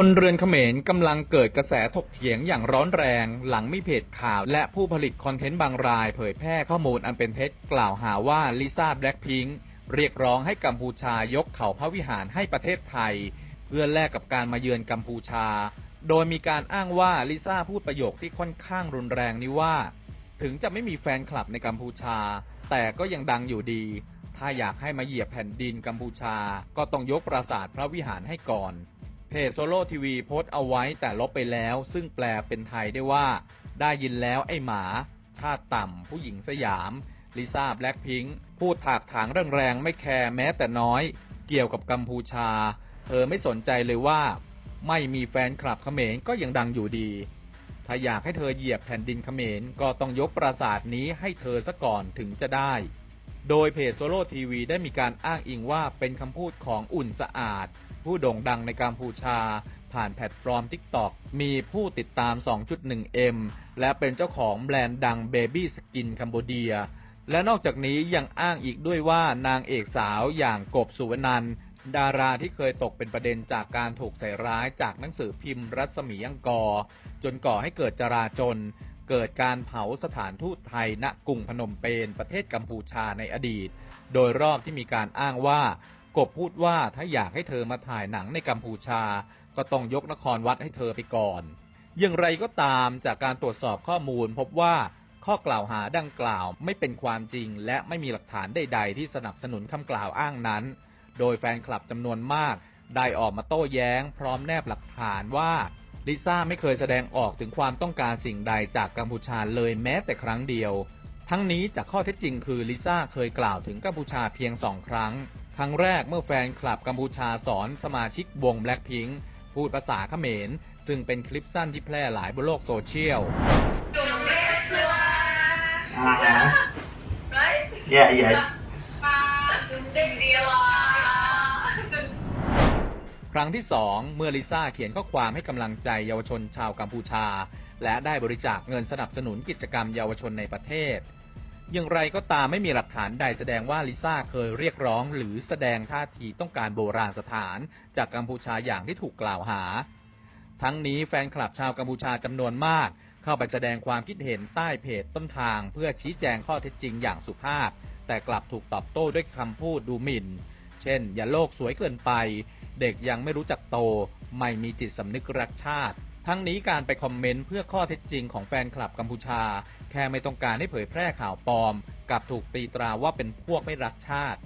พลเรือนเขมรกำลังเกิดกระแสถกเถียงอย่างร้อนแรงหลังมีเพจข่าว และผู้ผลิตคอนเทนต์บางรายเผยแพร่ข้อมูลอันเป็นเท็จกล่าวหาว่าลิซ่าแบล็คพิงค์เรียกร้องให้กัมพูชายกเขาพระวิหารให้ประเทศไทย เพื่อแลกกับการมาเยือนกัมพูชา โดยมีการอ้างว่าลิซ่าพูดประโยคที่ค่อนข้างรุนแรงนี้ว่า ถึงจะไม่มีแฟนคลับในกัมพูชา แต่ก็ยังดังอยู่ดี ถ้าอยากให้มาเหยียบแผ่นดินกัมพูชา ก็ต้องยกปราสาทพระวิหารให้ก่อน เพจโซโล่ทีวีโพสต์เอาไว้แต่ลบไปแล้ว ซึ่งแปลเป็นไทยได้ว่า ได้ยินแล้วไอ้หมา ชาติต่ำ ผู้หญิงสยาม ลิซ่าแบล็คพิงค์พูดถากถางแรงๆไม่แคร์แม้แต่น้อย เกี่ยวกับกัมพูชา เธอไม่สนใจเลยว่า ไม่มีแฟนคลับเขมรก็ยังดังอยู่ดี ถ้าอยากให้เธอเหยียบแผ่นดินเขมรก็ต้องยกปราสาทนี้ให้เธอซะก่อนถึงจะได้ โดยเพจโซโล่ทีวีได้มีการอ้างอิงว่าเป็นคำพูดของอุ่นสะอาด ผู้โด่งดังในกัมพูชา ผ่านแพลตฟอร์ม TikTok มีผู้ติดตาม 2.1M และเป็นเจ้าของแบรนด์ดัง Baby Skin คัมโบเดียและนอกจากนี้ยังอ้างอีกด้วยว่านางเอกสาวอย่างกบสุวรรณันดาราที่เคยตกเป็นประเด็นจากการถูกใส่ร้ายจากหนังสือพิมพ์รัศมีอังกอร์จนก่อให้เกิดจราจน เกิดการเผาสถานทูตไทยณกรุงพนมเปญประเทศกัมพูชาในอดีต โดยรอบที่มีการอ้างว่ากบพูดว่าถ้าอยากให้เธอมาถ่ายหนังในกัมพูชา ก็ต้องยกนครวัดให้เธอไปก่อน อย่างไรก็ตามจากการตรวจสอบข้อมูลพบว่าข้อกล่าวหาดังกล่าวไม่เป็นความจริง และไม่มีหลักฐานใด ๆ ที่สนับสนุนคำกล่าวอ้างนั้น โดยแฟนคลับจำนวนมาก ได้ออกมาโต้แย้ง พร้อมแนบหลักฐานว่า ลิซ่าไม่เคยแสดงออกถึงความต้องการสิ่งใดจากกัมพูชาเลยแม้แต่ครั้งเดียว ทั้งนี้จากข้อเท็จจริงคือลิซ่าเคยกล่าวถึงกัมพูชาเพียงสองครั้ง ครั้งแรกเมื่อแฟนคลับกัมพูชาสอนสมาชิกวง Blackpink พูดภาษาเขมร ซึ่งเป็นคลิปสั้นที่แพร่หลายบนโลกโซเชียล Uh-huh. right? Yeah, yeah. ครั้งที่สองเมื่อลิซ่าเขียนข้อความให้กำลังใจเยาวชนชาวกัมพูชา และได้บริจาคเงินสนับสนุนกิจกรรมเยาวชนในประเทศ อย่างไรก็ตามไม่มีหลักฐานใดแสดงว่าลิซ่าเคยเรียกร้อง หรือแสดงท่าทีต้องการโบราณสถานจากกัมพูชาอย่างที่ถูกกล่าวหา ทั้งนี้แฟนคลับชาวกัมพูชาจำนวนมาก เข้าไปแสดงความคิดเห็นใต้เพจต้นทาง เพื่อชี้แจงข้อเท็จจริงอย่างสุภาพ แต่กลับถูกตอบโต้ด้วยคำพูดดูหมิ่น ช่น อย่าโลกสวยเกินไป เด็กยังไม่รู้จักโต ไม่มีจิตสำนึกรักชาติ ทั้งนี้การไปคอมเมนต์เพื่อข้อเท็จจริงของแฟนคลับกัมพูชา แค่ไม่ต้องการให้เผยแพร่ข่าวปลอม กับถูกตีตราว่าเป็นพวกไม่รักชาติ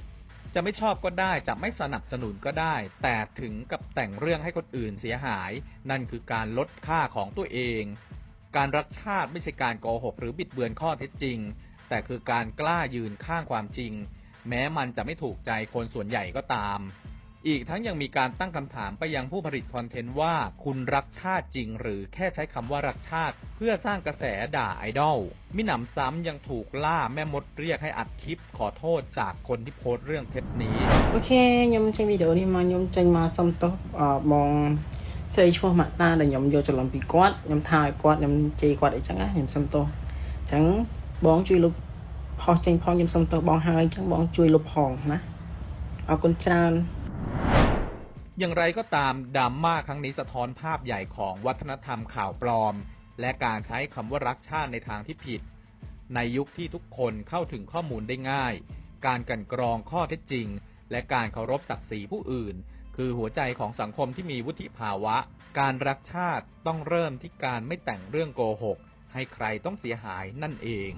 จะไม่ชอบก็ได้ จะไม่สนับสนุนก็ได้ แต่ถึงกับแต่งเรื่องให้คนอื่นเสียหาย นั่นคือการลดค่าของตัวเอง การรักชาติไม่ใช่การโกหกหรือบิดเบือนข้อเท็จจริง แต่คือการกล้ายืนข้างความจริง แม้มันจะไม่ถูกใจคนส่วนใหญ่ก็ตาม อีกทั้งยังมีการตั้งคำถามไปยังผู้ผลิตคอนเทนต์ว่าคุณรักชาติจริง หรือแค่ใช้คำว่ารักชาติ เพื่อสร้างกระแสด่าไอดอลมิหนำซ้ำยังถูกล่าแม่มดเรียกให้อัดคลิปขอโทษจากคนที่โพสต์เรื่องเท็จนี้ អូខេខ្ញុំចេញវីដេអូនេះមកខ្ញុំចេញមកសុំទោសអបងស្រីឈ្មោះម៉ាក់តាដែលខ្ញុំយកច្រឡំពីគាត់ខ្ញុំថាឲ្យគាត់ខ្ញុំជេរគាត់អីចឹងណាខ្ញុំសុំទោសអញ្ចឹងបងជួយលុប ផុសចេញផងខ្ញុំសុំទោសបងហើយអញ្ចឹងបងជួយលុបផងណាអរគុណច្រើន อย่างไรก็ตามดราม่าครั้งนี้สะท้อนภาพใหญ่ของวัฒนธรรมข่าวปลอม และการใช้คำว่ารักชาติในทางที่ผิด ในยุคที่ทุกคนเข้าถึงข้อมูลได้ง่าย การกลันกรองข้อเท็จจริง และการเคารพศักดิ์ศรีผู้อื่น คือหัวใจของสังคมที่มีวุฒิภาวะ การรักชาติต้องเริ่มที่การไม่แต่งเรื่องโกหก ให้ใครต้องเสียหายนั่นเอง